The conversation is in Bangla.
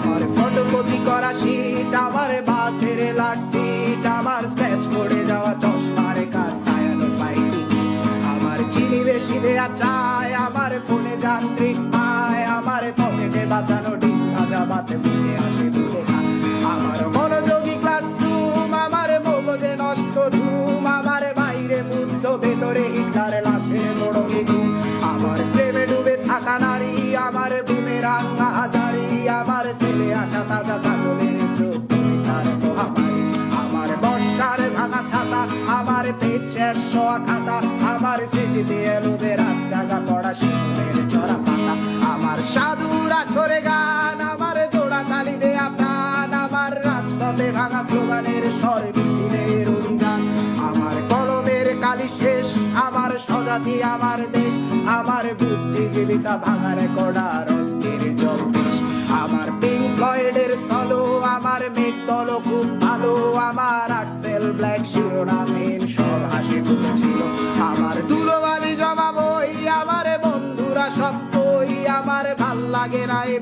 আমার ফটোকপি করা শীট আমার লাস্ট সিট আমার পড়ে যাওয়া চশমার কাজ পাইনি আমার চিনি বেশি দেয়া চায় আমার ফোনে যান্ত্রিক পায়, আমার পকেটে বাঁচানো ডিম ভাজা বাতে আসে খা আমার মনোযোগী ক্লাসরুম আমার নষ্ট ধুম, আমার বাইরে ভেতরে হিটলার লাশের আমার প্রেমে ডুবে থাকা নারী, আমার বুমে রাঙ্গা হাজারি আমার আসা তাজা ভাঙা ছাতা খাতা, আমার রাত জাগা পড়া চড়া পাতা। আমার সাধুরা গান, আমার কালি দেয়া প্রাণ, আমার রাজপথে ভাঙা স্লোগানের স্বর মিছিলের অভিযান আমার কলমের কালি শেষ, আমার স্বজাতি, আমার দেশ, আমার বুদ্ধিজীবিতা ভাঙার জম্পেশ আমার ফ্লয়েডের সলো আমার মেট দল খুব ভালো, আমার আটসেল ব্ল্যাক শিরোনামহীন সব হাসি ছিল আমার ধুলোবালি জমা বই আমার বন্ধুরা সত্যই, আমার ভালো লাগে না এ